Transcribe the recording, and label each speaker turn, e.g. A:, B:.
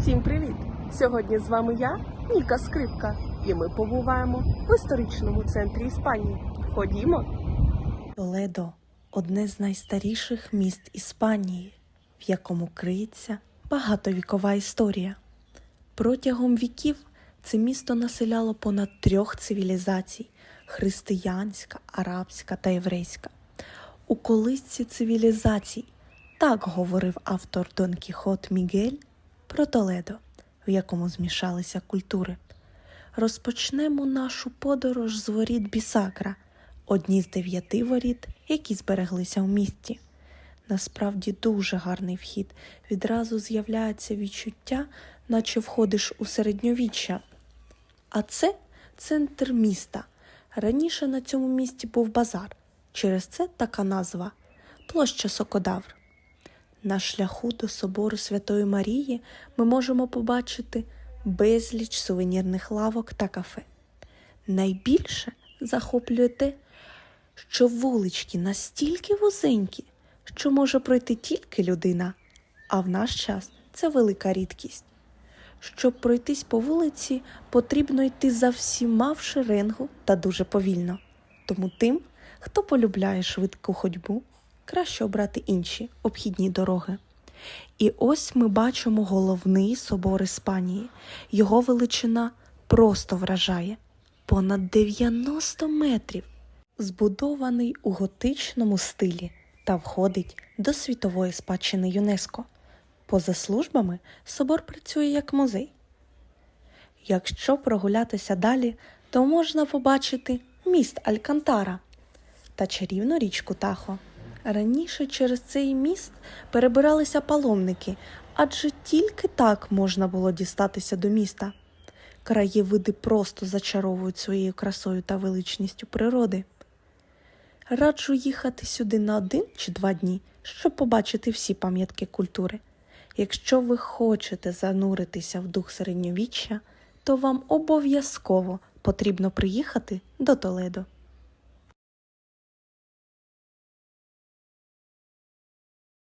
A: Всім привіт! Сьогодні з вами я, Ніка Скрипка, і ми побуваємо в історичному центрі Іспанії. Ходімо!
B: Толедо одне з найстаріших міст Іспанії, в якому криється багатовікова історія. Протягом віків це місто населяло понад трьох цивілізацій християнська, арабська та єврейська. У колисці цивілізацій так говорив автор Дон Кіхот Мігель про Толедо, в якому змішалися культури. Розпочнемо нашу подорож з воріт Бісакра, одні з дев'яти воріт, які збереглися у місті. Насправді дуже гарний вхід. Відразу з'являється відчуття, наче входиш у середньовіччя. А це центр міста. Раніше на цьому місці був базар. Через це така назва площа Сокодавр. На шляху до собору Святої Марії ми можемо побачити безліч сувенірних лавок та кафе. Найбільше захоплює те, що вулички настільки вузенькі, що може пройти тільки людина, а в наш час це велика рідкість. Щоб пройтись по вулиці, потрібно йти за всіма в шеренгу та дуже повільно. Тому тим, хто полюбляє швидку ходьбу, краще обрати інші обхідні дороги. І ось ми бачимо головний собор Іспанії. Його величина просто вражає понад 90 метрів, збудований у готичному стилі та входить до світової спадщини ЮНЕСКО. Поза службами собор працює як музей. Якщо прогулятися далі, то можна побачити міст Алькантара та чарівну річку Тахо. Раніше через цей міст перебиралися паломники, адже тільки так можна було дістатися до міста. Краєвиди просто зачаровують своєю красою та величністю природи. Раджу їхати сюди на один чи два дні, щоб побачити всі пам'ятки культури. Якщо ви хочете зануритися в дух середньовіччя, то вам обов'язково потрібно приїхати до Толедо.